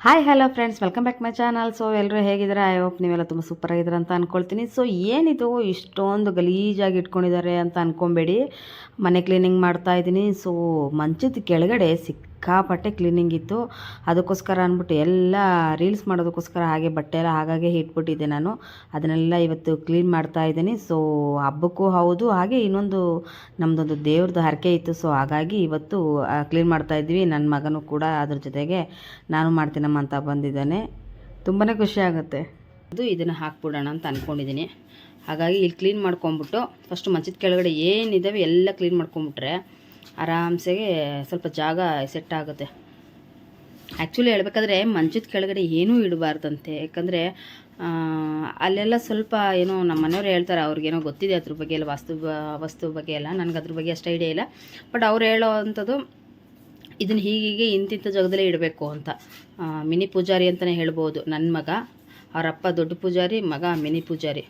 Hi hello friends welcome back my channel so ಎಲ್ಲರೂ ಹೇಗಿದ್ದಾರೆ? I hope ನೀವೆಲ್ಲ ತುಂಬ ಸೂಪರ್ ಆಗಿದ್ದೀರ ಅಂತ ಅಂದ್ಕೊಳ್ತೀನಿ ಸೊ ಏನಿದು? ಇಷ್ಟೊಂದು ಗಲೀಜಾಗಿ ಇಟ್ಕೊಂಡಿದ್ದಾರೆ ಅಂತ ಅಂದ್ಕೊಬೇಡಿ ಮನೆ ಕ್ಲೀನಿಂಗ್ ಮಾಡ್ತಾ ಇದ್ದೀನಿ. ಸೊ ಮಂಚದ ಕೆಳಗಡೆ ಸಿಕ್ಕಾಪಟ್ಟೆ ಕ್ಲೀನಿಂಗ್ ಇತ್ತು. ಅದಕ್ಕೋಸ್ಕರ ಅಂದ್ಬಿಟ್ಟು ಎಲ್ಲ ರೀಲ್ಸ್ ಮಾಡೋದಕ್ಕೋಸ್ಕರ ಹಾಗೆ ಬಟ್ಟೆ ಎಲ್ಲ ಹಾಗಾಗಿ ಇಟ್ಬಿಟ್ಟಿದ್ದೆ ನಾನು. ಅದನ್ನೆಲ್ಲ ಇವತ್ತು ಕ್ಲೀನ್ ಮಾಡ್ತಾ ಇದ್ದೀನಿ. ಸೊ ಹಬ್ಬಕ್ಕೂ ಹೌದು, ಹಾಗೆ ಇನ್ನೊಂದು ನಮ್ಮದೊಂದು ದೇವ್ರದ್ದು ಹರಕೆ ಇತ್ತು. ಸೊ ಹಾಗಾಗಿ ಇವತ್ತು ಕ್ಲೀನ್ ಮಾಡ್ತಾ ಇದ್ವಿ. ನನ್ನ ಮಗನೂ ಕೂಡ ಅದ್ರ ಜೊತೆಗೆ ನಾನು ಮಾಡ್ತೀನಮ್ಮ ಅಂತ ಬಂದಿದ್ದಾನೆ. ತುಂಬಾ ಖುಷಿ ಆಗುತ್ತೆ. ಅದು ಇದನ್ನು ಹಾಕ್ಬಿಡೋಣ ಅಂತ ಅಂದ್ಕೊಂಡಿದ್ದೀನಿ ಹಾಗಾಗಿ ಇಲ್ಲಿ ಕ್ಲೀನ್ ಮಾಡ್ಕೊಂಬಿಟ್ಟು ಫಸ್ಟ್ ಮಂಚದ ಕೆಳಗಡೆ ಏನಿದ್ದಾವೆ ಎಲ್ಲ ಕ್ಲೀನ್ ಮಾಡ್ಕೊಂಬಿಟ್ರೆ ಆರಾಮ್ಸೆಗೆ ಸ್ವಲ್ಪ ಜಾಗ ಸೆಟ್ ಆಗುತ್ತೆ. ಆ್ಯಕ್ಚುಲಿ ಹೇಳ್ಬೇಕಾದ್ರೆ ಮಂಚದ ಕೆಳಗಡೆ ಏನೂ ಇಡಬಾರ್ದಂತೆ. ಯಾಕಂದರೆ ಅಲ್ಲೆಲ್ಲ ಸ್ವಲ್ಪ ಏನೋ ನಮ್ಮ ಮನೆಯವ್ರು ಹೇಳ್ತಾರೆ, ಅವ್ರಿಗೇನೋ ಗೊತ್ತಿದೆ ಅದ್ರ ಬಗ್ಗೆ ಎಲ್ಲ ವಾಸ್ತು, ವಸ್ತು ಬಗ್ಗೆ ಎಲ್ಲ ನನಗೆ ಅದ್ರ ಬಗ್ಗೆ ಅಷ್ಟು ಐಡಿಯಾ ಇಲ್ಲ. ಬಟ್ ಅವ್ರು ಹೇಳೋ ಅಂಥದ್ದು, ಇದನ್ನು ಹೀಗೀಗೆ ಇಂತಿಂಥ ಜಾಗದಲ್ಲೇ ಇಡಬೇಕು ಅಂತ. ಮಿನಿ ಪೂಜಾರಿ ಅಂತಲೇ ಹೇಳ್ಬೋದು ನನ್ನ ಮಗ, ಅವರಪ್ಪ ದೊಡ್ಡ ಪೂಜಾರಿ, ಮಗ ಮಿನಿ ಪೂಜಾರಿ.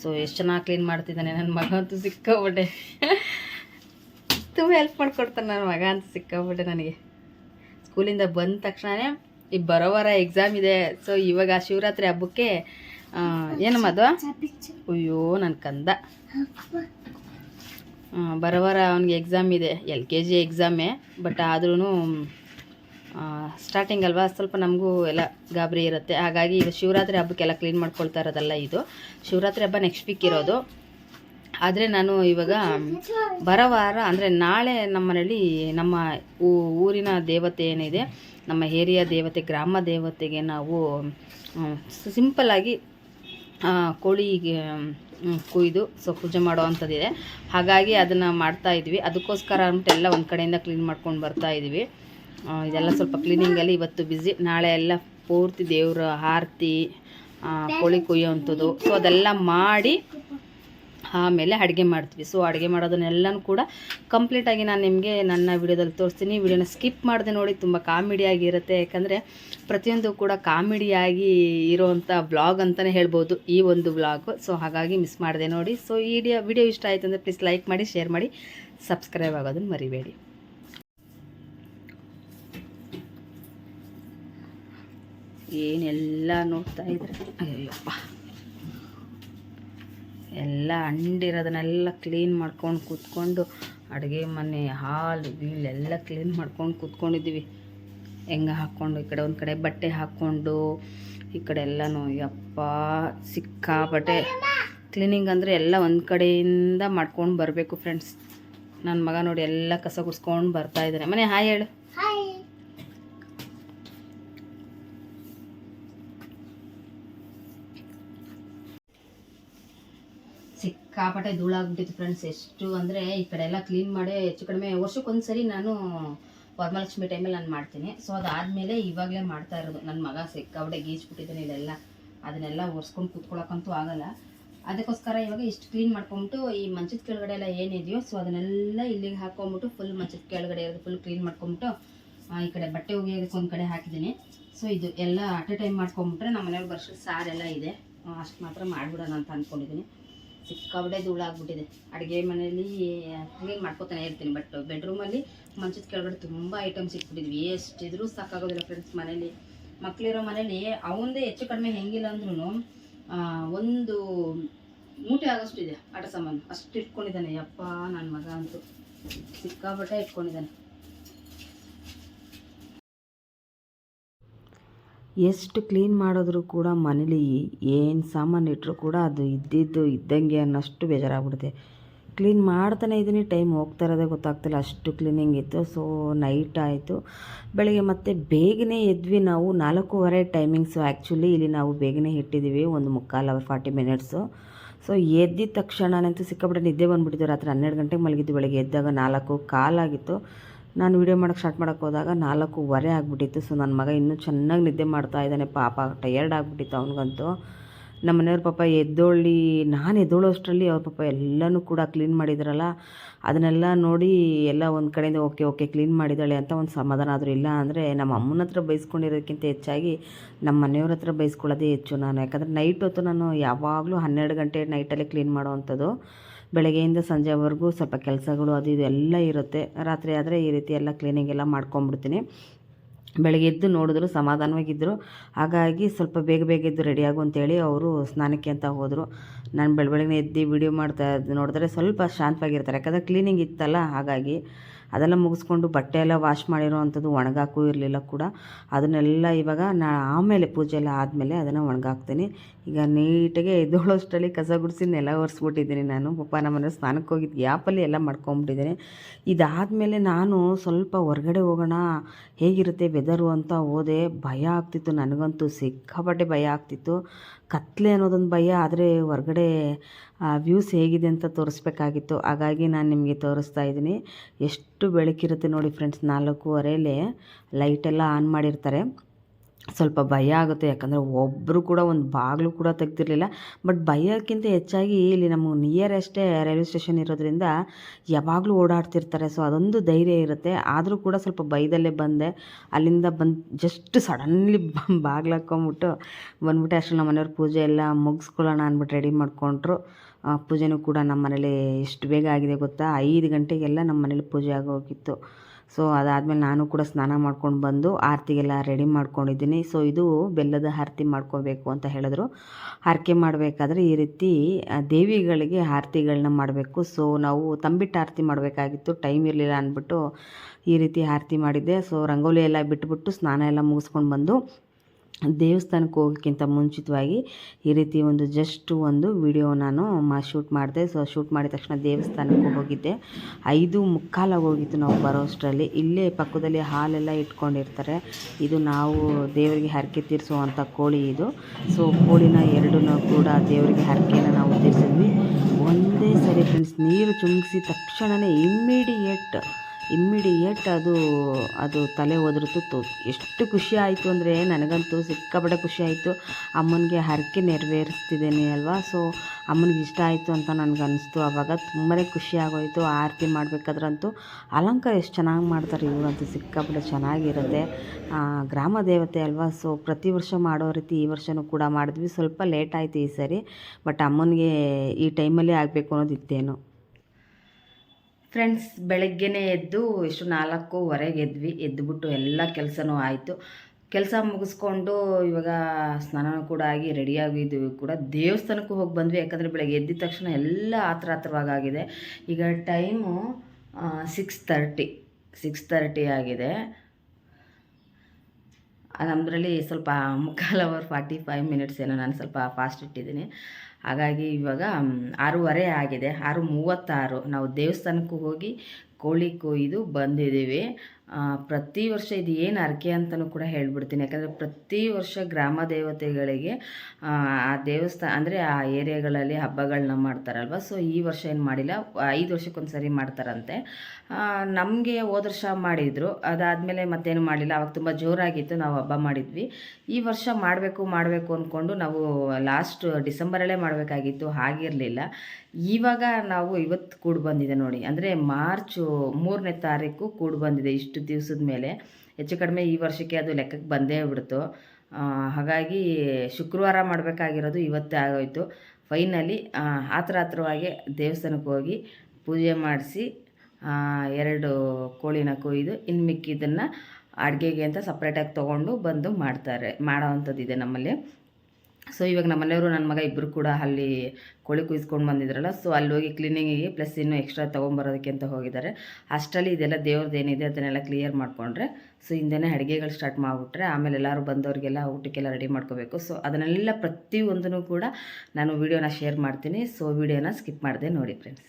ಸೊ ಎಷ್ಟು ಚೆನ್ನಾಗಿ ಕ್ಲೀನ್ ಮಾಡ್ತಿದ್ದಾನೆ ನನ್ನ ಮಗ ಅಂತೂ ಸಿಕ್ಕಾಬಿಟ್ಟೆ ತುಂಬ ಹೆಲ್ಪ್ ಮಾಡಿಕೊಡ್ತಾನೆ ನನ್ನ ಮಗ ಅಂತ ಸಿಕ್ಕಾಬಿಟ್ಟೆ ನನಗೆ. ಸ್ಕೂಲಿಂದ ಬಂದ ತಕ್ಷಣವೇ ಈ ಬರೋ ವಾರ ಎಕ್ಸಾಮ್ ಇದೆ. ಸೊ ಇವಾಗ ಶಿವರಾತ್ರಿ ಹಬ್ಬಕ್ಕೆ ಏನು ಅದು ಅಯ್ಯೋ ನನ್ನ ಕಂದ. ಆ, ಬರೋ ವಾರ ಅವ್ನಿಗೆ ಎಕ್ಸಾಮ್ ಇದೆ. ಎಲ್ ಕೆ ಜಿ ಎಕ್ಸಾಮೇ ಬಟ್ ಆದ್ರೂ ಸ್ಟಾರ್ಟಿಂಗ್ ಅಲ್ವಾ? ಸ್ವಲ್ಪ ನಮಗೂ ಎಲ್ಲ ಗಾಬರಿ ಇರುತ್ತೆ. ಹಾಗಾಗಿ ಈಗ ಶಿವರಾತ್ರಿ ಹಬ್ಬಕ್ಕೆಲ್ಲ ಕ್ಲೀನ್ ಮಾಡ್ಕೊಳ್ತಾ ಇರೋದಲ್ಲ ಇದು. ಶಿವರಾತ್ರಿ ಹಬ್ಬ ನೆಕ್ಸ್ಟ್ ವೀಕ್ ಇರೋದು. ಆದರೆ ನಾನು ಇವಾಗ ಬರವಾರ ಅಂದರೆ ನಾಳೆ ನಮ್ಮನೇಲಿ ನಮ್ಮ ಊರಿನ ದೇವತೆ ಏನಿದೆ, ನಮ್ಮ ಏರಿಯಾ ದೇವತೆ, ಗ್ರಾಮ ದೇವತೆಗೆ ನಾವು ಸಿಂಪಲ್ಲಾಗಿ ಕೋಳಿಗೆ ಕುಯ್ದು ಕೊಯ್ದು, ಸೊ, ಪೂಜೆ ಮಾಡುವಂಥದ್ದಿದೆ ಹಾಗಾಗಿ ಅದನ್ನು ಮಾಡ್ತಾ ಇದ್ವಿ. ಅದಕ್ಕೋಸ್ಕರ ಅಂದ್ಬಿಟ್ಟು ಎಲ್ಲ ಒಂದು ಕಡೆಯಿಂದ ಕ್ಲೀನ್ ಮಾಡ್ಕೊಂಡು ಬರ್ತಾ ಇದ್ವಿ. ಇದೆಲ್ಲ ಸ್ವಲ್ಪ ಕ್ಲೀನಿಂಗಲ್ಲಿ ಇವತ್ತು ಬ್ಯುಸಿ ನಾಳೆ ಎಲ್ಲ ಪೂರ್ತಿ ದೇವರ ಆರತಿ ಕೋಳಿ ಕುಯ್ಯೋವಂಥದ್ದು. ಸೊ ಅದೆಲ್ಲ ಮಾಡಿ ಆಮೇಲೆ ಅಡುಗೆ ಮಾಡ್ತೀವಿ. ಸೊ ಅಡುಗೆ ಮಾಡೋದನ್ನೆಲ್ಲನೂ ಕೂಡ ಕಂಪ್ಲೀಟಾಗಿ ನಾನು ನಿಮಗೆ ನನ್ನ ವಿಡಿಯೋದಲ್ಲಿ ತೋರಿಸ್ತೀನಿ. ವಿಡಿಯೋನ ಸ್ಕಿಪ್ ಮಾಡಿದೆ ನೋಡಿ, ತುಂಬ ಕಾಮಿಡಿಯಾಗಿರುತ್ತೆ ಯಾಕಂದರೆ ಪ್ರತಿಯೊಂದು ಕೂಡ ಕಾಮಿಡಿಯಾಗಿ ಇರೋವಂಥ ವ್ಲಾಗ್ ಅಂತಲೇ ಹೇಳ್ಬೋದು ಈ ಒಂದು ವ್ಲಾಗು ಸೊ ಹಾಗಾಗಿ ಮಿಸ್ ಮಾಡಿದೆ ನೋಡಿ. ಸೊ ಈ ವಿಡಿಯೋ ವಿಡಿಯೋ ಇಷ್ಟ ಆಯಿತು ಅಂದರೆ ಪ್ಲೀಸ್ ಲೈಕ್ ಮಾಡಿ ಶೇರ್ ಮಾಡಿ. ಸಬ್ಸ್ಕ್ರೈಬ್ ಆಗೋದನ್ನು ಮರಿಬೇಡಿ. ಏನೆಲ್ಲ ನೋಡ್ತಾ ಇದ್ರೆ? ಅಯ್ಯಪ್ಪ ಎಲ್ಲ ಅಂಡಿರೋದನ್ನೆಲ್ಲ ಕ್ಲೀನ್ ಮಾಡ್ಕೊಂಡು ಕೂತ್ಕೊಂಡು ಅಡುಗೆ ಮನೆ ಹಾಲು ಇಲ್ಲೆಲ್ಲ ಕ್ಲೀನ್ ಮಾಡ್ಕೊಂಡು ಕೂತ್ಕೊಂಡಿದ್ದೀವಿ. ಹೆಂಗೆ ಹಾಕ್ಕೊಂಡು, ಈ ಕಡೆ ಒಂದು ಕಡೆ ಬಟ್ಟೆ ಹಾಕ್ಕೊಂಡು, ಈ ಕಡೆ ಎಲ್ಲನೂ, ಯಪ್ಪ, ಸಿಕ್ಕಾಪಟ್ಟೆ ಕ್ಲೀನಿಂಗ್ ಅಂದರೆ ಎಲ್ಲ ಒಂದು ಕಡೆಯಿಂದ ಮಾಡ್ಕೊಂಡು ಬರಬೇಕು ಫ್ರೆಂಡ್ಸ್ ನನ್ನ ಮಗ ನೋಡಿ ಎಲ್ಲ ಕಸ ಗುಡ್ಸ್ಕೊಂಡು ಬರ್ತಾ ಇದ್ದಾನೆ ಮನೆ, ಹಾಯ್ ಹೇಳು. ಸಿಕ್ಕಾಪಟ್ಟೆ ಧೂಳಾಗ್ಬಿಟ್ಟಿತ್ತು ಫ್ರೆಂಡ್ಸ್ ಎಷ್ಟು ಅಂದರೆ ಈ ಕಡೆ ಎಲ್ಲ ಕ್ಲೀನ್ ಮಾಡಿ ಹೆಚ್ಚು ಕಡಿಮೆ ವರ್ಷಕ್ಕೊಂದ್ಸರಿ ನಾನು ವರಮಹಾಲಕ್ಷ್ಮಿ ಟೈಮಲ್ಲಿ ನಾನು ಮಾಡ್ತೀನಿ. ಸೊ ಅದಾದಮೇಲೆ ಇವಾಗಲೇ ಮಾಡ್ತಾ ಇರೋದು. ನನ್ನ ಮಗ ಸಿಕ್ಕಾಪಟ್ಟೆ ಗೀಚ್ಬಿಟ್ಟಿದ್ದಾನೆ ಇದೆಲ್ಲ ಅದನ್ನೆಲ್ಲ ಒರೆಸ್ಕೊಂಡು ಕೂತ್ಕೊಳ್ಳೋಕ್ಕಂತೂ ಆಗಲ್ಲ. ಅದಕ್ಕೋಸ್ಕರ ಇವಾಗ ಇಷ್ಟು ಕ್ಲೀನ್ ಮಾಡ್ಕೊಂಬಿಟ್ಟು ಈ ಮಂಚದ ಕೆಳಗಡೆ ಎಲ್ಲ ಏನಿದೆಯೋ ಸೊ ಅದನ್ನೆಲ್ಲ ಇಲ್ಲಿಗೆ ಹಾಕೊಂಬಿಟ್ಟು ಫುಲ್ ಮಂಚದ ಕೆಳಗಡೆ ಇರೋದು ಫುಲ್ ಕ್ಲೀನ್ ಮಾಡ್ಕೊಂಬಿಟ್ಟು ಈ ಕಡೆ ಬಟ್ಟೆ ಒಗೆಯೋದಕ್ಕೆ ಒಂದು ಕಡೆ ಹಾಕಿದ್ದೀನಿ. ಸೊ ಇದು ಎಲ್ಲ ಅಟ್ ಎ ಟೈಮ್ ಮಾಡ್ಕೊಂಬಿಟ್ರೆ ನಮ್ಮ ಮನೆಯವ್ರಿಗೆ ವರ್ಷದ ಸಾರೆಲ್ಲ ಇದೆ. ಅಷ್ಟು ಮಾತ್ರ ಮಾಡಿಬಿಡೋಣ ಅಂತ ಅಂದ್ಕೊಂಡಿದ್ದೀನಿ ಸಿಕ್ಕಾಬಿಟ್ಟೆ ಧೂಳು ಆಗ್ಬಿಟ್ಟಿದೆ. ಅಡುಗೆ ಮನೆಯಲ್ಲಿ ಕ್ಲೀನ್ ಮಾಡ್ಕೊತಾನೆ ಇರ್ತೀನಿ ಬಟ್ ಬೆಡ್ರೂಮಲ್ಲಿ ಮಂಚದ ಕೆಳಗಡೆ ತುಂಬ ಐಟಮ್ಸ್ ಇಟ್ಬಿಟ್ಟಿದ್ವಿ. ಎಷ್ಟಿದ್ರೂ ಸಾಕಾಗೋದಿಲ್ಲ ಫ್ರೆಂಡ್ಸ್ ಮನೇಲಿ ಮಕ್ಕಳಿರೋ ಮನೇಲಿ ಅವಂದೇ ಹೆಚ್ಚು ಕಡಿಮೆ ಹೆಂಗಿಲ್ಲ ಅಂದ್ರೂ ಒಂದು ಮೂಟೆ ಆಗೋಷ್ಟಿದೆ ಆಟ ಸಾಮಾನು. ಅಷ್ಟು ಇಟ್ಕೊಂಡಿದ್ದಾನೆ, ಯಪ್ಪ ನನ್ನ ಮಗ ಅಂತೂ. ಸಿಕ್ಕಾಬಟ್ಟೆ ಇಟ್ಕೊಂಡಿದ್ದಾನೆ. ಎಷ್ಟು ಕ್ಲೀನ್ ಮಾಡಿದ್ರು ಕೂಡ ಮನೇಲಿ ಏನು ಸಾಮಾನು ಇಟ್ಟರು ಕೂಡ ಅದು ಇದ್ದಿದ್ದು ಇದ್ದಂಗೆ ಅನ್ನೋಷ್ಟು ಬೇಜಾರಾಗ್ಬಿಡುತ್ತೆ. ಕ್ಲೀನ್ ಮಾಡ್ತಾನೆ ಇದ್ದೀನಿ ಟೈಮ್ ಹೋಗ್ತಾ ಇರೋದೇ ಗೊತ್ತಾಗ್ತಿಲ್ಲ. ಅಷ್ಟು ಕ್ಲೀನಿಂಗ್ ಇತ್ತು ಸೊ ನೈಟ್ ಆಯಿತು. ಬೆಳಗ್ಗೆ ಮತ್ತೆ ಬೇಗನೆ ಎದ್ವಿ ನಾವು. ನಾಲ್ಕೂವರೆ ಟೈಮಿಂಗ್ಸು ಆ್ಯಕ್ಚುಲಿ ಇಲ್ಲಿ ನಾವು ಬೇಗನೆ ಇಟ್ಟಿದ್ದೀವಿ ಒಂದು ಮುಕ್ಕಾಲು ಅವರ್ ಫಾರ್ಟಿ ಮಿನಿಟ್ಸು ಸೊ ಎದ್ದಿದ ತಕ್ಷಣನಂತೂ ಸಿಕ್ಕಾಪಟ್ಟೆ ನಿದ್ದೆ ಬಂದುಬಿಟ್ಟಿದ್ದು ರಾತ್ರಿ ಹನ್ನೆರಡು ಗಂಟೆಗೆ ಮಲಗಿದ್ದು ಬೆಳಗ್ಗೆ ಎದ್ದಾಗ ನಾಲ್ಕು ಕಾಲಾಗಿತ್ತು ನಾನು ವೀಡಿಯೋ ಮಾಡೋಕ್ಕೆ ಸ್ಟಾರ್ಟ್ ಮಾಡೋಕ್ಕೆ ಹೋದಾಗ ನಾಲ್ಕೂವರೆ ಆಗಿಬಿಟ್ಟಿತ್ತು. ಸೊ ನನ್ನ ಮಗ ಇನ್ನೂ ಚೆನ್ನಾಗಿ ನಿದ್ದೆ ಮಾಡ್ತಾ ಇದ್ದಾನೆ. ಪಾಪ ಟಯರ್ಡ್ ಆಗಿಬಿಟ್ಟಿತ್ತು ಅವನಿಗಂತೂ. ನಮ್ಮ ಮನೆಯವ್ರ ಪಾಪ ಎದ್ದೊಳ್ಳಿ, ನಾನು ಎದ್ದೋಳೋ ಅಷ್ಟರಲ್ಲಿ ಅವ್ರ ಪಾಪ ಎಲ್ಲನೂ ಕೂಡ ಕ್ಲೀನ್ ಮಾಡಿದ್ರಲ್ಲ. ಅದನ್ನೆಲ್ಲ ನೋಡಿ ಎಲ್ಲ ಒಂದು ಕಡೆಯಿಂದ ಓಕೆ ಓಕೆ ಕ್ಲೀನ್ ಮಾಡಿದ್ದಾಳೆ ಅಂತ ಒಂದು ಸಮಾಧಾನ ಆದರೂ ಇಲ್ಲ ಅಂದರೆ ನಮ್ಮ ಅಮ್ಮನ ಹತ್ರ ಬೈಸ್ಕೊಂಡಿರೋದಕ್ಕಿಂತ ಹೆಚ್ಚಾಗಿ ನಮ್ಮ ಮನೆಯವ್ರ ಹತ್ರ ಬೈಸ್ಕೊಳ್ಳೋದೇ ಹೆಚ್ಚು ನಾನು. ಯಾಕಂದರೆ ನೈಟ್ ಹೊತ್ತು ನಾನು ಯಾವಾಗಲೂ ಹನ್ನೆರಡು ಗಂಟೆ ನೈಟಲ್ಲೇ ಕ್ಲೀನ್ ಮಾಡೋವಂಥದ್ದು ಬೆಳಗ್ಗೆಯಿಂದ ಸಂಜೆವರೆಗೂ ಸ್ವಲ್ಪ ಕೆಲಸಗಳು ಅದು ಇದು ಎಲ್ಲ ಇರುತ್ತೆ. ರಾತ್ರಿ ಆದರೆ ಈ ರೀತಿ ಎಲ್ಲ ಕ್ಲೀನಿಂಗ್ ಎಲ್ಲ ಮಾಡ್ಕೊಂಬಿಡ್ತೀನಿ ಬೆಳಗ್ಗೆ ಎದ್ದು ನೋಡಿದ್ರು ಸಮಾಧಾನವಾಗಿದ್ದರು ಹಾಗಾಗಿ ಸ್ವಲ್ಪ ಬೇಗ ಬೇಗ ಎದ್ದು ರೆಡಿಯಾಗು ಅಂತೇಳಿ ಅವರು ಸ್ನಾನಕ್ಕೆ ಅಂತ ಹೋದರು. ನಾನು ಬೆಳ ಬೆಳಗ್ಗೆ ಎದ್ದು ವಿಡಿಯೋ ಮಾಡ್ತಾ ನೋಡಿದ್ರೆ ಸ್ವಲ್ಪ ಶಾಂತವಾಗಿರ್ತಾರೆ. ಯಾಕಂದರೆ ಕ್ಲೀನಿಂಗ್ ಇತ್ತಲ್ಲ, ಹಾಗಾಗಿ ಅದೆಲ್ಲ ಮುಗಿಸ್ಕೊಂಡು ಬಟ್ಟೆ ಎಲ್ಲ ವಾಶ್ ಮಾಡಿರೋ ಅಂಥದ್ದು ಒಣಗಾಕೂ ಇರಲಿಲ್ಲ ಕೂಡ. ಅದನ್ನೆಲ್ಲ ಇವಾಗ ನಾ ಆಮೇಲೆ ಪೂಜೆ ಎಲ್ಲ ಆದಮೇಲೆ ಅದನ್ನು ಒಣಗಾಕ್ತೀನಿ. ಈಗ ನೀಟಾಗೆ ಎದ್ದೋಳೋಷ್ಟರಲ್ಲಿ ಕಸ ಗುಡಿಸಿ ನೆಲ ಒರೆಸ್ಬಿಟ್ಟಿದ್ದೀನಿ ನಾನು. ಪಪ್ಪ ನಮ್ಮನೆ ಸ್ನಾನಕ್ಕೆ ಹೋಗಿದ್ದು ಗ್ಯಾಪಲ್ಲಿ ಎಲ್ಲ ಮಾಡ್ಕೊಂಬಿಟ್ಟಿದ್ದೀನಿ ಇದಾದಮೇಲೆ ನಾನು ಸ್ವಲ್ಪ ಹೊರಗಡೆ ಹೋಗೋಣ, ಹೇಗಿರುತ್ತೆ ವೆದರು ಅಂತ ಹೋದೆ. ಭಯ ಆಗ್ತಿತ್ತು, ನನಗಂತೂ ಸಿಕ್ಕಾಪಟ್ಟೆ ಭಯ ಆಗ್ತಿತ್ತು. ಕತ್ಲೆ ಅನ್ನೋದೊಂದು ಭಯ, ಆದರೆ ಹೊರಗಡೆ ವ್ಯೂಸ್ ಹೇಗಿದೆ ಅಂತ ತೋರಿಸ್ಬೇಕಾಗಿತ್ತು. ಹಾಗಾಗಿ ನಾನು ನಿಮಗೆ ತೋರಿಸ್ತಾ ಇದ್ದೀನಿ. ಎಷ್ಟು ಬೆಳಕಿರುತ್ತೆ ನೋಡಿ ಫ್ರೆಂಡ್ಸ್ ನಾಲ್ಕೂವರೆಯಲ್ಲಿ ಲೈಟೆಲ್ಲ ಆನ್ ಮಾಡಿರ್ತಾರೆ. ಸ್ವಲ್ಪ ಭಯ ಆಗುತ್ತೆ. ಯಾಕಂದರೆ ಒಬ್ಬರು ಕೂಡ ಒಂದು ಬಾಗಿಲು ಕೂಡ ತೆಗ್ದಿರಲಿಲ್ಲ. ಬಟ್ ಭಯಕ್ಕಿಂತ ಹೆಚ್ಚಾಗಿ ಇಲ್ಲಿ ನಮ್ಮ ನಿಯರೆಸ್ಟೇ ರೈಲ್ವೆ ಸ್ಟೇಷನ್ ಇರೋದ್ರಿಂದ ಯಾವಾಗಲೂ ಓಡಾಡ್ತಿರ್ತಾರೆ. ಸೊ ಅದೊಂದು ಧೈರ್ಯ ಇರುತ್ತೆ. ಆದರೂ ಕೂಡ ಸ್ವಲ್ಪ ಭಯದಲ್ಲೇ ಬಂದೆ. ಅಲ್ಲಿಂದ ಬಂದು ಜಸ್ಟ್ ಸಡನ್ಲಿ ಬಾಗಿಲು ಹಾಕ್ಕೊಂಬಿಟ್ಟು ಬಂದ್ಬಿಟ್ಟು. ಅಷ್ಟು ನಮ್ಮ ಮನೆಯವ್ರ ಪೂಜೆ ಎಲ್ಲ ಮುಗಿಸ್ಕೊಳ್ಳೋಣ ಅಂದ್ಬಿಟ್ಟು ರೆಡಿ ಮಾಡಿಕೊಂಡ್ರು. ಪೂಜೆನೂ ಕೂಡ ನಮ್ಮ ಮನೇಲಿ ಎಷ್ಟು ಬೇಗ ಆಗಿದೆ ಗೊತ್ತಾ? ಐದು ಗಂಟೆಗೆಲ್ಲ ನಮ್ಮ ಮನೇಲಿ ಪೂಜೆ ಆಗೋಗಿತ್ತು. ಸೊ ಅದಾದಮೇಲೆ ನಾನು ಕೂಡ ಸ್ನಾನ ಮಾಡ್ಕೊಂಡು ಬಂದು ಆರತಿಗೆಲ್ಲ ರೆಡಿ ಮಾಡ್ಕೊಂಡಿದ್ದೀನಿ. ಸೊ ಇದು ಬೆಲ್ಲದ ಆರತಿ ಮಾಡ್ಕೋಬೇಕು ಅಂತ ಹೇಳಿದ್ರು. ಆರಕೆ ಮಾಡಬೇಕಾದ್ರೆ ಈ ರೀತಿ ದೇವಿಗಳಿಗೆ ಆರತಿಗಳನ್ನ ಮಾಡಬೇಕು. ಸೊ ನಾವು ತಂಬಿಟ್ಟು ಆರತಿ ಮಾಡಬೇಕಾಗಿತ್ತು. ಟೈಮ್ ಇರಲಿಲ್ಲ ಅಂದ್ಬಿಟ್ಟು ಈ ರೀತಿ ಆರತಿ ಮಾಡಿದ್ದೆ. ಸೊ ರಂಗೋಲಿ ಎಲ್ಲ ಬಿಟ್ಬಿಟ್ಟು ಸ್ನಾನ ಎಲ್ಲ ಮುಗಿಸ್ಕೊಂಡು ಬಂದು ದೇವಸ್ಥಾನಕ್ಕೆ ಹೋಗೋಕ್ಕಿಂತ ಮುಂಚಿತವಾಗಿ ಈ ರೀತಿ ಒಂದು ಜಸ್ಟ್ ಒಂದು ವಿಡಿಯೋ ನಾನು ಮಾ ಶೂಟ್ ಮಾಡಿದೆ. ಸೊ ಶೂಟ್ ಮಾಡಿದ ತಕ್ಷಣ ದೇವಸ್ಥಾನಕ್ಕೆ ಹೋಗಿದ್ದೆ. ಐದು ಮುಕ್ಕಾಲಾಗಿ ಹೋಗಿತ್ತು ನಾವು ಬರೋ ಅಷ್ಟರಲ್ಲಿ. ಇಲ್ಲೇ ಪಕ್ಕದಲ್ಲಿ ಹಾಲೆಲ್ಲ ಇಟ್ಕೊಂಡಿರ್ತಾರೆ. ಇದು ನಾವು ದೇವರಿಗೆ ಹರಕೆ ತೀರಿಸುವಂಥ ಕೋಳಿ ಇದು. ಸೊ ಕೋಳಿನ ಎರಡನ್ನೂ ಕೂಡ ದೇವರಿಗೆ ಹರಕೆನ ನಾವು ತೀರಿಸಿದ್ವಿ. ಒಂದೇ ಸರಿ ಫ್ರೆಂಡ್ಸ್ ನೀರು ಚುಮಿಸಿದ ತಕ್ಷಣವೇ ಇಮ್ಮಿಡಿಯೇಟ್ ಇಮ್ಮಿಡಿಯೇಟ್ ಅದು ಅದು ತಲೆ ಒದರ್ತಿತ್ತು ಎಷ್ಟು ಖುಷಿ ಆಯಿತು ಅಂದರೆ ನನಗಂತೂ ಸಿಕ್ಕಾಪಟ್ಟೆ ಖುಷಿ ಆಯಿತು. ಅಮ್ಮನಿಗೆ ಹರಕೆ ನೆರವೇರಿಸ್ತಿದ್ದೇನೆ ಅಲ್ವಾ? ಸೊ ಅಮ್ಮನಿಗೆ ಇಷ್ಟ ಆಯಿತು ಅಂತ ನನಗನ್ನಿಸ್ತು ಆವಾಗ ತುಂಬಾ ಖುಷಿ ಆಗೋಯಿತು. ಆರತಿ ಮಾಡಬೇಕಾದ್ರಂತೂ ಅಲಂಕಾರ ಎಷ್ಟು ಚೆನ್ನಾಗಿ ಮಾಡ್ತಾರೆ ಇವರಂತೂ ಸಿಕ್ಕಾಪಟ್ಟೆ ಚೆನ್ನಾಗಿರುತ್ತೆ. ಗ್ರಾಮ ದೇವತೆ ಅಲ್ವಾ? ಸೊ ಪ್ರತಿ ವರ್ಷ ಮಾಡೋ ರೀತಿ ಈ ವರ್ಷವೂ ಕೂಡ ಮಾಡಿದ್ವಿ. ಸ್ವಲ್ಪ ಲೇಟ್ ಆಯಿತು ಈ ಸರಿ. ಬಟ್ ಅಮ್ಮನಿಗೆ ಈ ಟೈಮಲ್ಲಿ ಆಗಬೇಕು ಅನ್ನೋದಿತ್ತೇನೋ. ಫ್ರೆಂಡ್ಸ್ ಬೆಳಗ್ಗೆನೇ ಎದ್ದು ಇಷ್ಟು ನಾಲ್ಕೂವರೆಗೆ ಎದ್ವಿ ಎದ್ದುಬಿಟ್ಟು ಎಲ್ಲ ಕೆಲಸನೂ ಆಯಿತು. ಕೆಲಸ ಮುಗಿಸ್ಕೊಂಡು ಇವಾಗ ಸ್ನಾನ ಕೂಡ ಆಗಿ ರೆಡಿಯಾಗಿದ್ದೀವಿ ಕೂಡ. ದೇವಸ್ಥಾನಕ್ಕೂ ಹೋಗಿ ಬಂದ್ವಿ, ಯಾಕಂದರೆ ಬೆಳಗ್ಗೆ ಎದ್ದಿದ ತಕ್ಷಣ ಎಲ್ಲ ಆತರ ಆಗಿದೆ ಈಗ time six thirty six thirty ಆಗಿದೆ. ನಮ್ಮದ್ರಲ್ಲಿ ಸ್ವಲ್ಪ ಮುಕ್ಕಾಲ್ ಅವರ್ ಫಾರ್ಟಿ ಫೈವ್ ಮಿನಿಟ್ಸ್ ಏನೋ ನಾನು ಸ್ವಲ್ಪ ಫಾಸ್ಟ್ ಇಟ್ಟಿದ್ದೀನಿ. ಹಾಗಾಗಿ ಇವಾಗ ಆರೂವರೆ ಆಗಿದೆ. ಆರು ಮೂವತ್ತಾರು. ನಾವು ದೇವಸ್ಥಾನಕ್ಕೂ ಹೋಗಿ ಕೋಳಿ ಕೊಯ್ದು ಬಂದಿದ್ದೀವಿ. ಪ್ರತಿ ವರ್ಷ ಇದು ಏನು ಅರ್ಕೆ ಅಂತಲೂ ಕೂಡ ಹೇಳ್ಬಿಡ್ತೀನಿ. ಯಾಕಂದರೆ ಪ್ರತಿ ವರ್ಷ ಗ್ರಾಮ ದೇವತೆಗಳಿಗೆ, ಆ ದೇವಸ್ಥಾನ ಅಂದರೆ ಆ ಏರಿಯಾಗಳಲ್ಲಿ ಹಬ್ಬಗಳನ್ನ ಮಾಡ್ತಾರಲ್ವ? ಸೊ ಈ ವರ್ಷ ಏನು ಮಾಡಿಲ್ಲ. ಐದು ವರ್ಷಕ್ಕೊಂದು ಸರಿ ಮಾಡ್ತಾರಂತೆ ನಮಗೆ ಹೋದ ವರ್ಷ ಮಾಡಿದರು. ಅದಾದಮೇಲೆ ಮತ್ತೇನು ಮಾಡಿಲ್ಲ ಅವಾಗ ತುಂಬ ಜೋರಾಗಿತ್ತು. ನಾವು ಹಬ್ಬ ಮಾಡಿದ್ವಿ. ಈ ವರ್ಷ ಮಾಡಬೇಕು ಮಾಡಬೇಕು ಅಂದ್ಕೊಂಡು ನಾವು ಲಾಸ್ಟ್ ಡಿಸೆಂಬರಲ್ಲೇ ಮಾಡಬೇಕಾಗಿತ್ತು. ಆಗಿರಲಿಲ್ಲ ಇವಾಗ ನಾವು ಇವತ್ತು ಕೂಡಿ ಬಂದಿದೆ ನೋಡಿ. ಅಂದರೆ ಮಾರ್ಚ್ ಮೂರನೇ ತಾರೀಕು ಕೂಡಿ ಬಂದಿದೆ ಇಷ್ಟು ದಿವಸದ ಮೇಲೆ. ಹೆಚ್ಚು ಕಡಿಮೆ ಈ ವರ್ಷಕ್ಕೆ ಅದು ಲೆಕ್ಕಕ್ಕೆ ಬಂದೇ ಬಿಡ್ತು. ಹಾಗಾಗಿ ಶುಕ್ರವಾರ ಮಾಡಬೇಕಾಗಿರೋದು ಇವತ್ತೇ ಆಗೋಯ್ತು. ಫೈನಲಿ ಆತರ ಹತ್ರವಾಗಿ ದೇವಸ್ಥಾನಕ್ಕೆ ಹೋಗಿ ಪೂಜೆ ಮಾಡಿಸಿ ಎರಡು ಕೋಳಿನ ಕೊಯ್ದು ಇನ್ನು ಮಿಕ್ಕಿದ್ದನ್ನು ಅಡುಗೆಗೆ ಅಂತ ಸಪ್ರೇಟಾಗಿ ತೊಗೊಂಡು ಬಂದು ಮಾಡ್ತಾರೆ. ಮಾಡೋ ಅಂಥದ್ದು ಇದೆ ನಮ್ಮಲ್ಲಿ. ಸೊ ಇವಾಗ ನಮ್ಮ ಮನೆಯವರು ನನ್ನ ಮಗ ಇಬ್ಬರು ಕೂಡ ಅಲ್ಲಿ ಕೋಳಿ ಕುಯ್ಸ್ಕೊಂಡು ಬಂದಿದ್ರಲ್ಲ ಸೊ ಅಲ್ಲಿ ಹೋಗಿ ಕ್ಲೀನಿಂಗಿಗೆ ಪ್ಲಸ್ ಇನ್ನೂ ಎಕ್ಸ್ಟ್ರಾ ತೊಗೊಂಬರೋದಕ್ಕೆ ಅಂತ ಹೋಗಿದ್ದಾರೆ. ಅಷ್ಟರಲ್ಲಿ ಇದೆಲ್ಲ ದೇವ್ರದ್ದು ಏನಿದೆ ಅದನ್ನೆಲ್ಲ ಕ್ಲಿಯರ್ ಮಾಡಿಕೊಂಡ್ರೆ ಸೊ ಹಿಂದೆನೇ ಅಡುಗೆಗಳು ಸ್ಟಾರ್ಟ್ ಮಾಡಿಬಿಟ್ರೆ ಆಮೇಲೆ ಎಲ್ಲರೂ ಬಂದವರಿಗೆಲ್ಲ ಊಟಕ್ಕೆಲ್ಲ ರೆಡಿ ಮಾಡ್ಕೋಬೇಕು. ಸೊ ಅದನ್ನೆಲ್ಲ ಪ್ರತಿಯೊಂದನ್ನು ಕೂಡ ನಾನು ವೀಡಿಯೋನ ಶೇರ್ ಮಾಡ್ತೀನಿ. ಸೊ ವೀಡಿಯೋನ ಸ್ಕಿಪ್ ಮಾಡಿದೆ ನೋಡಿ ಫ್ರೆಂಡ್ಸ್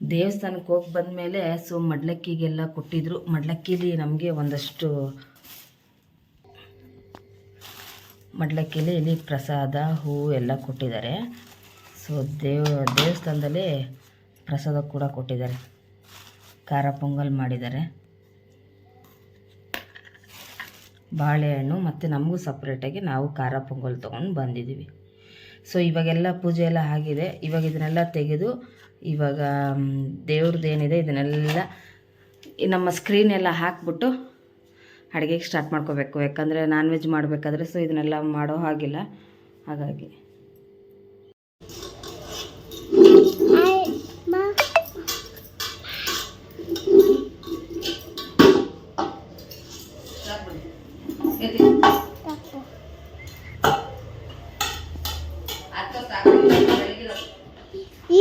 ದೇವಸ್ಥಾನಕ್ಕೆ ಹೋಗಿ ಬಂದಮೇಲೆ ಸೊ ಮಡ್ಲಕ್ಕಿಗೆಲ್ಲ ಕೊಟ್ಟಿದ್ರು. ಮಡ್ಲಕ್ಕಿಲಿ ನಮಗೆ ಒಂದಷ್ಟು ಮಡ್ಲಕ್ಕಿಲಿ ಇಲ್ಲಿ ಪ್ರಸಾದ ಹೂವು ಎಲ್ಲ ಕೊಟ್ಟಿದ್ದಾರೆ. ಸೊ ದೇವ, ದೇವಸ್ಥಾನದಲ್ಲಿ ಪ್ರಸಾದ ಕೂಡ ಕೊಟ್ಟಿದ್ದಾರೆ. ಖಾರ ಪೊಂಗಲ್ ಮಾಡಿದ್ದಾರೆ. ಬಾಳೆಹಣ್ಣು ಮತ್ತು ನಮಗೂ ಸಪ್ರೇಟಾಗಿ ನಾವು ಖಾರ ಪೊಂಗಲ್ ತೊಗೊಂಡು ಬಂದಿದ್ದೀವಿ. ಸೊ ಇವಾಗೆಲ್ಲ ಪೂಜೆ ಎಲ್ಲ ಆಗಿದೆ. ಇವಾಗ ಇದನ್ನೆಲ್ಲ ತೆಗೆದು ಇವಾಗ ದೇವ್ರದ್ದು ಏನಿದೆ ಇದನ್ನೆಲ್ಲ ನಮ್ಮ ಸ್ಕ್ರೀನ್ ಎಲ್ಲ ಹಾಕ್ಬಿಟ್ಟು ಅಡುಗೆಗೆ ಸ್ಟಾರ್ಟ್ ಮಾಡ್ಕೋಬೇಕು. ಯಾಕಂದರೆ ನಾನ್ ವೆಜ್ ಮಾಡಬೇಕಾದ್ರೆ ಸೊ ಇದನ್ನೆಲ್ಲ ಮಾಡೋ ಹಾಗಿಲ್ಲ. ಹಾಗಾಗಿ.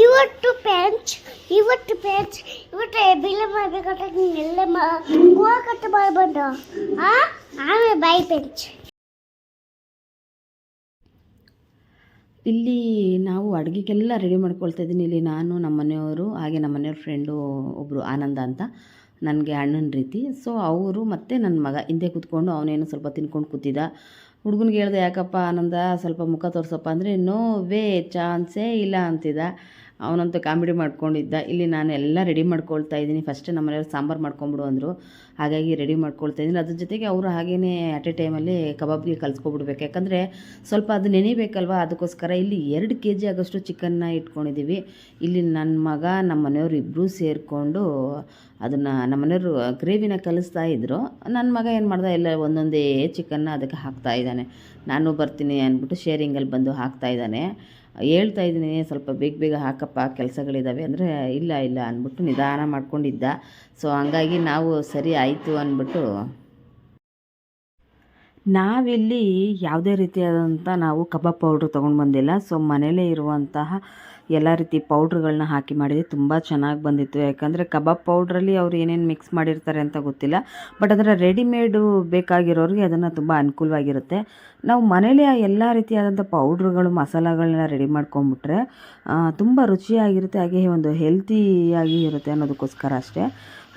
ಇವತ್ತು ಪೆಂಚ್ ಇವತ್ತು ಪೆಂಚ್ ಬಿಲ್ ಮಾಡಬೇಕಾದ್ರೆ ನೀನೆಲ್ಲ ಹೂವು ಕಟ್ಟು ಆಮೇಲೆ ಪೆಂಚ್. ಇಲ್ಲಿ ನಾವು ಅಡುಗೆಗೆಲ್ಲ ರೆಡಿ ಮಾಡ್ಕೊಳ್ತಾ ಇದ್ದೀನಿ. ಇಲ್ಲಿ ನಾನು, ನಮ್ಮ ಮನೆಯವರು, ಹಾಗೆ ನಮ್ಮ ಮನೆಯವ್ರ ಫ್ರೆಂಡು ಒಬ್ಬರು ಆನಂದ ಅಂತ. ನನಗೆ ಅಣ್ಣನ ರೀತಿ. ಸೊ ಅವರು ಮತ್ತು ನನ್ನ ಮಗ ಹಿಂದೆ ಕೂತ್ಕೊಂಡು ಅವನೇನು ಸ್ವಲ್ಪ ತಿನ್ಕೊಂಡು ಕೂತಿದ್ದ. ಹುಡುಗನಿಗೆ ಹೇಳ್ದೆ, ಯಾಕಪ್ಪ ಆನಂದ, ಸ್ವಲ್ಪ ಮುಖ ತೋರಿಸಪ್ಪ. ಅಂದರೆ, ನೋ ವೇ, ಚಾನ್ಸೇ ಇಲ್ಲ, ಅಂತಿದ್ದ. ಅವನಂತೂ ಕಾಮಿಡಿ ಮಾಡ್ಕೊಂಡಿದ್ದ. ಇಲ್ಲಿ ನಾನು ಎಲ್ಲ ರೆಡಿ ಮಾಡ್ಕೊಳ್ತಾ ಇದ್ದೀನಿ. ಫಸ್ಟ್ ನಮ್ಮ ಮನೆಯವ್ರು ಸಾಂಬಾರು ಮಾಡ್ಕೊಂಬಿಡು, ಅಂದರು. ಹಾಗಾಗಿ ರೆಡಿ ಮಾಡ್ಕೊಳ್ತಾ ಇದ್ದೀನಿ. ಅದ್ರ ಜೊತೆಗೆ ಅವರು ಹಾಗೇ ಅಟ್ ಎ ಟೈಮಲ್ಲಿ ಕಬಾಬ್ಗೆ ಕಲಿಸ್ಕೊಬಿಡ್ಬೇಕು. ಯಾಕಂದರೆ, ಸ್ವಲ್ಪ ಅದು ನೆನಿಬೇಕಲ್ವ? ಅದಕ್ಕೋಸ್ಕರ ಇಲ್ಲಿ ಎರಡು ಕೆ ಜಿ ಆಗೋಷ್ಟು ಚಿಕನ್ನ ಇಟ್ಕೊಂಡಿದ್ದೀವಿ ಇಲ್ಲಿ ನನ್ನ ಮಗ ನಮ್ಮ ಮನೆಯವರು ಇಬ್ಬರೂ ಸೇರಿಕೊಂಡು ಅದನ್ನು ನಮ್ಮ ಮನೆಯವರು ಗ್ರೇವಿನ ಕಲಿಸ್ತಾ ಇದ್ದರು ನನ್ನ ಮಗ ಏನು ಮಾಡ್ದೆ? ಎಲ್ಲ ಒಂದೊಂದೇ ಚಿಕನ್ನ ಅದಕ್ಕೆ ಹಾಕ್ತಾ ಇದ್ದಾನೆ. ನಾನು ಬರ್ತೀನಿ ಅಂದ್ಬಿಟ್ಟು ಶೇರಿಂಗಲ್ಲಿ ಬಂದು ಹಾಕ್ತಾ ಇದ್ದಾನೆ ಹೇಳ್ತಾ ಇದ್ದೀನಿ, ಸ್ವಲ್ಪ ಬೇಗ ಬೇಗ ಹಾಕಪ್ಪ ಕೆಲಸಗಳಿದ್ದಾವೆ ಅಂದರೆ, ಇಲ್ಲ ಇಲ್ಲ ಅಂದ್ಬಿಟ್ಟು ನಿಧಾನ ಮಾಡ್ಕೊಂಡಿದ್ದ. ಸೊ ಹಂಗಾಗಿ ನಾವು ಸರಿ ಆಯಿತು ಅಂದ್ಬಿಟ್ಟು ನಾವಿಲ್ಲಿ ಯಾವುದೇ ರೀತಿಯಾದಂಥ ನಾವು ಕಬಾಬ್ ಪೌಡ್ರ್ ತೊಗೊಂಡು ಬಂದಿಲ್ಲ ಸೊ ಮನೇಲೇ ಇರುವಂತಹ ಎಲ್ಲ ರೀತಿ ಪೌಡ್ರ್ಗಳನ್ನ ಹಾಕಿ ಮಾಡಿದೆ ತುಂಬ ಚೆನ್ನಾಗಿ ಬಂದಿತ್ತು. ಯಾಕಂದರೆ ಕಬಾಬ್ ಪೌಡ್ರಲ್ಲಿ ಅವ್ರು ಏನೇನು ಮಿಕ್ಸ್ ಮಾಡಿರ್ತಾರೆ ಅಂತ ಗೊತ್ತಿಲ್ಲ. ಬಟ್ ಅದರ ರೆಡಿಮೇಡು ಬೇಕಾಗಿರೋರಿಗೆ ಅದನ್ನು ತುಂಬ ಅನುಕೂಲವಾಗಿರುತ್ತೆ. ನಾವು ಮನೇಲಿ ಆ ಎಲ್ಲ ರೀತಿಯಾದಂಥ ಪೌಡ್ರುಗಳು ಮಸಾಲಗಳನ್ನ ರೆಡಿ ಮಾಡ್ಕೊಂಬಿಟ್ರೆ ತುಂಬ ರುಚಿಯಾಗಿರುತ್ತೆ, ಹಾಗೆ ಒಂದು ಹೆಲ್ತಿಯಾಗಿ ಇರುತ್ತೆ ಅನ್ನೋದಕ್ಕೋಸ್ಕರ ಅಷ್ಟೇ.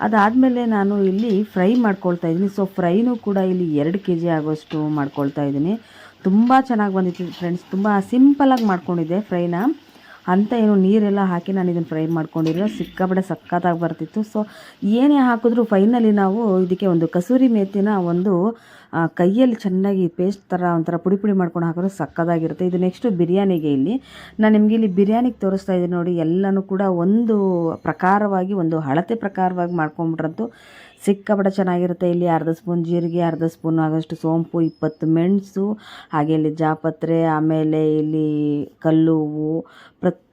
ಅದಾದಮೇಲೆ ನಾನು ಇಲ್ಲಿ ಫ್ರೈ ಮಾಡ್ಕೊಳ್ತಾ ಇದ್ದೀನಿ. ಸೊ, ಫ್ರೈನೂ ಕೂಡ ಇಲ್ಲಿ ಎರಡು ಕೆ ಜಿ ಆಗೋಷ್ಟು ಮಾಡ್ಕೊಳ್ತಾ ಇದ್ದೀನಿ. ತುಂಬ ಚೆನ್ನಾಗಿ ಬಂದಿತ್ತು ಫ್ರೆಂಡ್ಸ್. ತುಂಬ ಸಿಂಪಲಾಗಿ ಮಾಡ್ಕೊಂಡಿದ್ದೆ ಫ್ರೈನ. ಅಂತ ಏನು ನೀರೆಲ್ಲ ಹಾಕಿ ನಾನು ಇದನ್ನು ಫ್ರೈ ಮಾಡ್ಕೊಂಡಿರೋ ಸಿಕ್ಕಾಪಟ್ಟೆ ಸಕ್ಕತ್ತಾಗಿ ಬರ್ತಿತ್ತು. ಸೊ ಏನೇ ಹಾಕಿದ್ರು ಫೈನಲಿ ನಾವು ಇದಕ್ಕೆ ಒಂದು ಕಸೂರಿ ಮೇತಿನ ಒಂದು ಕೈಯಲ್ಲಿ ಚೆನ್ನಾಗಿ ಪೇಸ್ಟ್ ಥರ ಒಂಥರ ಪುಡಿ ಪುಡಿ ಮಾಡ್ಕೊಂಡು ಹಾಕಿದ್ರೆ ಸಕ್ಕದಾಗಿರುತ್ತೆ ಇದು ನೆಕ್ಸ್ಟು ಬಿರಿಯಾನಿಗೆ ಇಲ್ಲಿ. ನಾನು ನಿಮಗೆ ಇಲ್ಲಿ ಬಿರಿಯಾನಿಗೆ ತೋರಿಸ್ತಾ ಇದ್ದೀನಿ ನೋಡಿ. ಎಲ್ಲನೂ ಕೂಡ ಒಂದು ಪ್ರಕಾರವಾಗಿ, ಒಂದು ಅಳತೆ ಪ್ರಕಾರವಾಗಿ ಮಾಡ್ಕೊಂಬಿಟ್ರಂತೂ ಸಿಕ್ಕಾಪಟ್ಟೆ ಚೆನ್ನಾಗಿರುತ್ತೆ. ಇಲ್ಲಿ ಅರ್ಧ ಸ್ಪೂನ್ ಜೀರಿಗೆ, ಅರ್ಧ ಸ್ಪೂನ್ ಆಗೋಷ್ಟು ಸೋಂಪು, ಇಪ್ಪತ್ತು ಮೆಣಸು, ಹಾಗೆ ಇಲ್ಲಿ ಜಾಪತ್ರೆ, ಆಮೇಲೆ ಇಲ್ಲಿ ಕಲ್ಲು ಹೂವು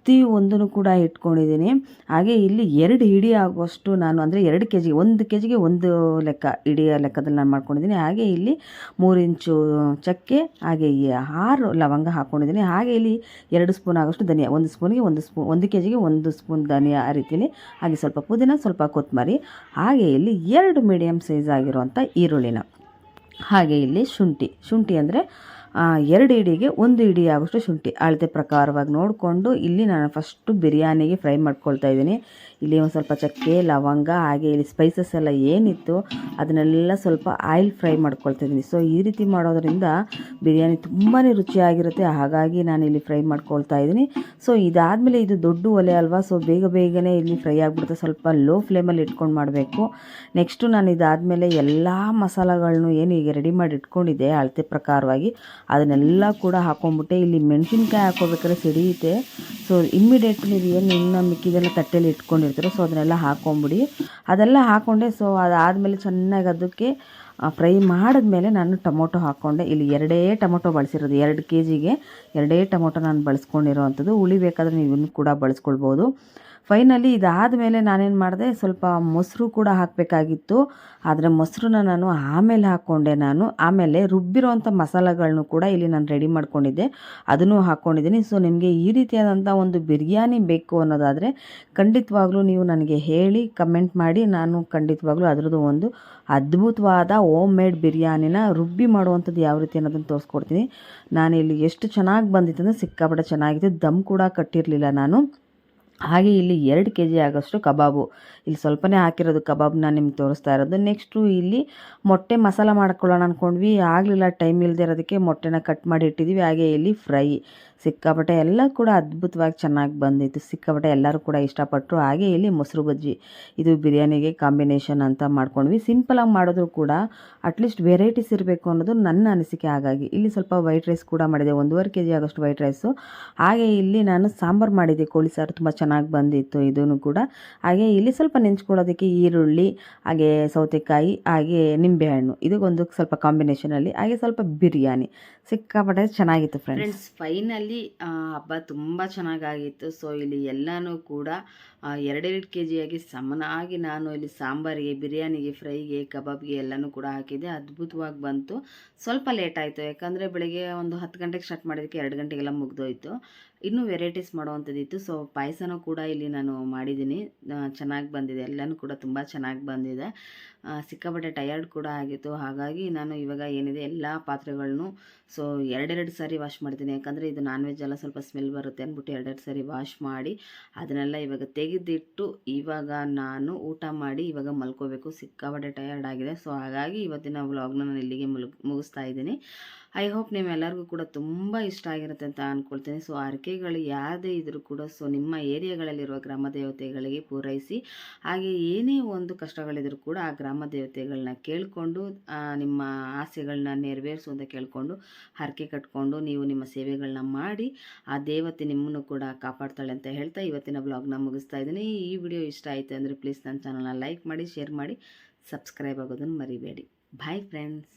ಪ್ರತಿಯೊಂದನ್ನು ಕೂಡ ಇಟ್ಕೊಂಡಿದ್ದೀನಿ. ಹಾಗೆ ಇಲ್ಲಿ ಎರಡು ಹಿಡಿ ಆಗುವಷ್ಟು ನಾನು ಅಂದರೆ ಎರಡು ಕೆ ಜಿಗೆ ಒಂದು ಕೆ ಜಿಗೆ ಒಂದು ಲೆಕ್ಕ ಹಿಡಿಯ ಲೆಕ್ಕದಲ್ಲಿ ನಾನು ಮಾಡ್ಕೊಂಡಿದ್ದೀನಿ. ಹಾಗೆ ಇಲ್ಲಿ ಮೂರು ಇಂಚು ಚಕ್ಕೆ, ಹಾಗೆ ಈ ಆರು ಲವಂಗ ಹಾಕ್ಕೊಂಡಿದ್ದೀನಿ ಹಾಗೆ ಇಲ್ಲಿ ಎರಡು ಸ್ಪೂನ್ ಆಗೋಷ್ಟು ಧನಿಯಾ, ಒಂದು ಸ್ಪೂನಿಗೆ ಒಂದು ಸ್ಪೂನ್ ಒಂದು ಕೆ ಜಿಗೆ ಒಂದು ಸ್ಪೂನ್ ಧನಿಯಾ ಅರಿತೀನಿ. ಹಾಗೆ ಸ್ವಲ್ಪ ಪುದೀನ, ಸ್ವಲ್ಪ ಕೊತ್ತಂಬರಿ, ಹಾಗೆ ಇಲ್ಲಿ ಎರಡು ಮೀಡಿಯಮ್ ಸೈಜ್ ಆಗಿರುವಂಥ ಈರುಳ್ಳಿನ. ಹಾಗೆ ಇಲ್ಲಿ ಶುಂಠಿ ಶುಂಠಿ ಅಂದರೆ ಎರಡು ಇಡಿಗೆ ಒಂದು ಇಡಿ ಆಗೋಷ್ಟು ಶುಂಠಿ. ಅಳತೆ ಪ್ರಕಾರವಾಗಿ ನೋಡಿಕೊಂಡು ಇಲ್ಲಿ ನಾನು ಫಸ್ಟು ಬಿರಿಯಾನಿಗೆ ಫ್ರೈ ಮಾಡ್ಕೊಳ್ತಾ ಇದ್ದೀನಿ. ಇಲ್ಲಿ ಒಂದು ಸ್ವಲ್ಪ ಚಕ್ಕೆ, ಲವಂಗ, ಹಾಗೆ ಇಲ್ಲಿ ಸ್ಪೈಸಸ್ ಎಲ್ಲ ಏನಿತ್ತು, ಅದನ್ನೆಲ್ಲ ಸ್ವಲ್ಪ ಆಯಿಲ್ ಫ್ರೈ ಮಾಡ್ಕೊಳ್ತಾ ಇದ್ದೀನಿ. ಸೊ ಈ ರೀತಿ ಮಾಡೋದ್ರಿಂದ ಬಿರಿಯಾನಿ ತುಂಬಾ ರುಚಿಯಾಗಿರುತ್ತೆ. ಹಾಗಾಗಿ ನಾನು ಇಲ್ಲಿ ಫ್ರೈ ಮಾಡ್ಕೊಳ್ತಾ ಇದ್ದೀನಿ. ಸೊ ಇದಾದಮೇಲೆ ಇದು ದೊಡ್ಡ ಒಲೆ ಅಲ್ವಾ? ಸೊ ಬೇಗ ಬೇಗನೆ ಇಲ್ಲಿ ಫ್ರೈ ಆಗಿಬಿಡುತ್ತೆ. ಸ್ವಲ್ಪ ಲೋ ಫ್ಲೇಮಲ್ಲಿ ಇಟ್ಕೊಂಡು ಮಾಡಬೇಕು. ನೆಕ್ಸ್ಟು ನಾನು ಇದಾದಮೇಲೆ ಎಲ್ಲ ಮಸಾಲಗಳನ್ನು ಏನು ಈಗ ರೆಡಿ ಮಾಡಿ ಇಟ್ಕೊಂಡಿದ್ದೆ, ಅಳತೆ ಪ್ರಕಾರವಾಗಿ. ಅದನ್ನೆಲ್ಲ ಕೂಡ ಹಾಕೊಂಡ್ಬಿಟ್ಟೆ. ಇಲ್ಲಿ ಮೆಣಸಿನ್ಕಾಯಿ ಹಾಕೋಬೇಕಾದ್ರೆ ಸಿಡಿಯುತ್ತೆ. ಸೊ ಇಮ್ಮಿಡಿಯೇಟ್ಲಿ ಏನು, ಇನ್ನು ಮಿಕ್ಕಿದೆಲ್ಲ ತಟ್ಟೆಯಲ್ಲಿ ಇಟ್ಕೊಂಡಿರ್ತೀರೋ ಸೊ ಅದನ್ನೆಲ್ಲ ಹಾಕ್ಕೊಂಬಿಡಿ ಅದೆಲ್ಲ ಹಾಕ್ಕೊಂಡೆ ಸೊ ಅದಾದಮೇಲೆ ಚೆನ್ನಾಗಿ ಅದಕ್ಕೆ ಫ್ರೈ ಮಾಡಿದ್ಮೇಲೆ ನಾನು ಟೊಮೊಟೊ ಹಾಕ್ಕೊಂಡೆ ಇಲ್ಲಿ ಎರಡೇ ಟೊಮೊಟೊ ಬಳಸಿರೋದು. ಎರಡು ಕೆ ಜಿಗೆ ಎರಡೇ ಟೊಮೊಟೊ ನಾನು ಬಳಸ್ಕೊಂಡಿರೋವಂಥದ್ದು. ಉಳಿಬೇಕಾದ್ರೆ ಬೇಕಾದರೆ ನೀವು ಕೂಡ ಬಳಸ್ಕೊಳ್ಬೋದು. ಫೈನಲಿ ಇದಾದ ಮೇಲೆ ನಾನೇನು ಮಾಡಿದೆ, ಸ್ವಲ್ಪ ಮೊಸರು ಕೂಡ ಹಾಕಬೇಕಾಗಿತ್ತು. ಆದರೆ ಮೊಸರನ್ನ ನಾನು ಆಮೇಲೆ ಹಾಕ್ಕೊಂಡೆ ನಾನು. ಆಮೇಲೆ ರುಬ್ಬಿರೋವಂಥ ಮಸಾಲೆಗಳನ್ನು ಕೂಡ ಇಲ್ಲಿ ನಾನು ರೆಡಿ ಮಾಡ್ಕೊಂಡಿದ್ದೆ. ಅದನ್ನು ಹಾಕ್ಕೊಂಡಿದ್ದೀನಿ ಸೊ ನಿಮಗೆ ಈ ರೀತಿಯಾದಂಥ ಒಂದು ಬಿರಿಯಾನಿ ಬೇಕು ಅನ್ನೋದಾದರೆ ಖಂಡಿತವಾಗ್ಲೂ ನೀವು ನನಗೆ ಹೇಳಿ ಕಮೆಂಟ್ ಮಾಡಿ, ನಾನು ಖಂಡಿತವಾಗ್ಲೂ ಅದರದ್ದು ಒಂದು ಅದ್ಭುತವಾದ ಓಮ್ ಮೇಡ್ ಬಿರಿಯಾನಿನ ರುಬ್ಬಿ ಮಾಡುವಂಥದ್ದು ಯಾವ ರೀತಿ ಅನ್ನೋದನ್ನು ತೋರಿಸ್ಕೊಡ್ತೀನಿ. ನಾನು ಇಲ್ಲಿ ಎಷ್ಟು ಚೆನ್ನಾಗಿ ಬಂದಿತ್ತು ಅಂದರೆ ಸಿಕ್ಕಾಪಟ್ಟೆ ಚೆನ್ನಾಗಿತ್ತು. ದಮ್ ಕೂಡ ಕಟ್ಟಿರಲಿಲ್ಲ ನಾನು. ಹಾಗೆ ಇಲ್ಲಿ ಎರಡು ಕೆ ಜಿ ಆಗೋಷ್ಟು ಕಬಾಬು. ಇಲ್ಲಿ ಸ್ವಲ್ಪನೇ ಹಾಕಿರೋದು ಕಬಾಬ್ ನಾನು ನಿಮ್ಗೆ ತೋರಿಸ್ತಾ ಇರೋದು. ನೆಕ್ಸ್ಟು ಇಲ್ಲಿ ಮೊಟ್ಟೆ ಮಸಾಲ ಮಾಡ್ಕೊಳ್ಳೋಣ ಅಂದ್ಕೊಂಡ್ವಿ ಆಗಲಿಲ್ಲ ಟೈಮ್ ಇಲ್ಲದೆ ಇರೋದಕ್ಕೆ ಮೊಟ್ಟೆನ ಕಟ್ ಮಾಡಿ ಇಟ್ಟಿದ್ದೀವಿ ಹಾಗೆ ಇಲ್ಲಿ ಫ್ರೈ. ಸಿಕ್ಕಾಪಟ್ಟೆ ಎಲ್ಲ ಕೂಡ ಅದ್ಭುತವಾಗಿ ಚೆನ್ನಾಗಿ ಬಂದಿತ್ತು. ಸಿಕ್ಕಾಪಟ್ಟೆ ಎಲ್ಲರೂ ಕೂಡ ಇಷ್ಟಪಟ್ಟರು ಹಾಗೆ ಇಲ್ಲಿ ಮೊಸರು ಬಜ್ಜಿ. ಇದು ಬಿರಿಯಾನಿಗೆ ಕಾಂಬಿನೇಷನ್ ಅಂತ ಮಾಡ್ಕೊಂಡ್ವಿ. ಸಿಂಪಲಾಗಿ ಮಾಡಿದ್ರು ಕೂಡ ಅಟ್ಲೀಸ್ಟ್ ವೆರೈಟೀಸ್ ಇರಬೇಕು ಅನ್ನೋದು ನನ್ನ ಅನಿಸಿಕೆ ಹಾಗಾಗಿ. ಇಲ್ಲಿ ಸ್ವಲ್ಪ ವೈಟ್ ರೈಸ್ ಕೂಡ ಮಾಡಿದೆ. ಒಂದೂವರೆ ಕೆ ಜಿ ಆಗೋಷ್ಟು ವೈಟ್ ರೈಸು ಹಾಗೆ ಇಲ್ಲಿ ನಾನು ಸಾಂಬಾರು ಮಾಡಿದ್ದೆ. ಕೋಳಿ ಸಾರು ತುಂಬ ಚೆನ್ನಾಗಿ ಬಂದಿತ್ತು ಇದೂ ಕೂಡ. ಹಾಗೆ ಇಲ್ಲಿ ಸ್ವಲ್ಪ ನೆಂಚ್ಕೊಳ್ಳೋದಕ್ಕೆ ಈರುಳ್ಳಿ, ಹಾಗೆ ಸೌತೆಕಾಯಿ, ಹಾಗೆ ನಿಂಬೆಹಣ್ಣು. ಇದಕ್ಕೊಂದು ಸ್ವಲ್ಪ ಕಾಂಬಿನೇಷನಲ್ಲಿ ಹಾಗೆ ಸ್ವಲ್ಪ ಬಿರಿಯಾನಿ. ಸಿಕ್ಕಾಪಟ್ಟೆ ಚೆನ್ನಾಗಿತ್ತು ಫ್ರೆಂಡ್ಸ್ ಫೈನಲಿ ಆ, ಹಬ್ಬ ತುಂಬ ಚೆನ್ನಾಗಾಗಿತ್ತು. ಸೊ ಇಲ್ಲಿ ಎಲ್ಲನೂ ಕೂಡ ಎರಡೆರಡು ಕೆ ಜಿಯಾಗಿ ಸಮನಾಗಿ ನಾನು ಇಲ್ಲಿ ಸಾಂಬಾರಿಗೆ, ಬಿರಿಯಾನಿಗೆ, ಫ್ರೈಗೆ, ಕಬಾಬ್ಗೆ ಎಲ್ಲನೂ ಕೂಡ ಹಾಕಿದ್ದೆ. ಅದ್ಭುತವಾಗಿ ಬಂತು. ಸ್ವಲ್ಪ ಲೇಟ್ ಆಯಿತು. ಯಾಕಂದರೆ ಬೆಳಿಗ್ಗೆ ಒಂದು ಹತ್ತು ಗಂಟೆಗೆ ಸ್ಟಾರ್ಟ್ ಮಾಡಿದ್ದಕ್ಕೆ ಎರಡು ಗಂಟೆಗೆಲ್ಲ ಮುಗ್ದೋಯ್ತು. ಇನ್ನೂ ವೆರೈಟೀಸ್ ಮಾಡುವಂಥದ್ದಿತ್ತು. ಸೊ, ಪಾಯಸನೂ ಕೂಡ ಇಲ್ಲಿ ನಾನು ಮಾಡಿದ್ದೀನಿ. ಚೆನ್ನಾಗಿ ಬಂದಿದೆ. ಎಲ್ಲನೂ ಕೂಡ ತುಂಬ ಚೆನ್ನಾಗಿ ಬಂದಿದೆ. ಸಿಕ್ಕಾಪಟ್ಟೆ ಟಯರ್ಡ್ ಕೂಡ ಆಗಿತ್ತು. ಹಾಗಾಗಿ ನಾನು ಇವಾಗ ಏನಿದೆ, ಎಲ್ಲ ಪಾತ್ರೆಗಳನ್ನು ಸೊ, ಎರಡೆರಡು ಸಾರಿ ವಾಶ್ ಮಾಡ್ತೀನಿ. ಯಾಕಂದರೆ ಇದು ನಾನ್ ವೆಜ್ ಎಲ್ಲ ಸ್ವಲ್ಪ ಸ್ಮೆಲ್ ಬರುತ್ತೆ ಅಂದ್ಬಿಟ್ಟು ಎರಡೆರಡು ಸಾರಿ ವಾಶ್ ಮಾಡಿ, ಅದನ್ನೆಲ್ಲ ಇವಾಗ ತೆಗೆದಿಟ್ಟು ಇವಾಗ ನಾನು ಊಟ ಮಾಡಿ ಇವಾಗ ಮಲ್ಕೋಬೇಕು. ಸಿಕ್ಕಾಪಟ್ಟೆ ಟಯರ್ಡ್ ಆಗಿದೆ. ಸೊ ಹಾಗಾಗಿ ಇವತ್ತಿನ ವ್ಲಾಗ್ನ ನಾನು ಇಲ್ಲಿಗೆ ಮುಗಿಸ್ತಾ ಇದ್ದೀನಿ. ಐ ಹೋಪ್ ನಿಮ್ಮೆಲ್ಲರಿಗೂ ಕೂಡ ತುಂಬ ಇಷ್ಟ ಆಗಿರುತ್ತೆ ಅಂತ ಅಂದ್ಕೊಳ್ತೀನಿ ಸೊ ಹರಕೆಗಳು ಯಾವುದೇ ಇದ್ರೂ ಕೂಡ ಸೊ ನಿಮ್ಮ ಏರಿಯಾಗಳಲ್ಲಿರುವ ಗ್ರಾಮ ದೇವತೆಗಳಿಗೆ ಪೂರೈಸಿ, ಹಾಗೆ ಏನೇ ಒಂದು ಕಷ್ಟಗಳಿದ್ರೂ ಕೂಡ ಆ ಗ್ರಾಮ ದೇವತೆಗಳನ್ನ ಕೇಳಿಕೊಂಡು ನಿಮ್ಮ ಆಸೆಗಳನ್ನ ನೆರವೇರಿಸು ಅಂತ ಕೇಳಿಕೊಂಡು, ಹರಕೆ ಕಟ್ಕೊಂಡು ನೀವು ನಿಮ್ಮ ಸೇವೆಗಳನ್ನ ಮಾಡಿ, ಆ ದೇವತೆ ನಿಮ್ಮನ್ನು ಕೂಡ ಕಾಪಾಡ್ತಾಳೆ ಅಂತ ಹೇಳ್ತಾ ಇವತ್ತಿನ ಬ್ಲಾಗ್ನ ಮುಗಿಸ್ತಾ ಇದ್ದೀನಿ. ಈ ವಿಡಿಯೋ ಇಷ್ಟ ಆಯಿತು ಅಂದರೆ ಪ್ಲೀಸ್ ನನ್ನ ಚಾನಲ್ನ ಲೈಕ್ ಮಾಡಿ ಶೇರ್ ಮಾಡಿ ಸಬ್ಸ್ಕ್ರೈಬ್ ಆಗೋದನ್ನು ಮರಿಬೇಡಿ. Bye friends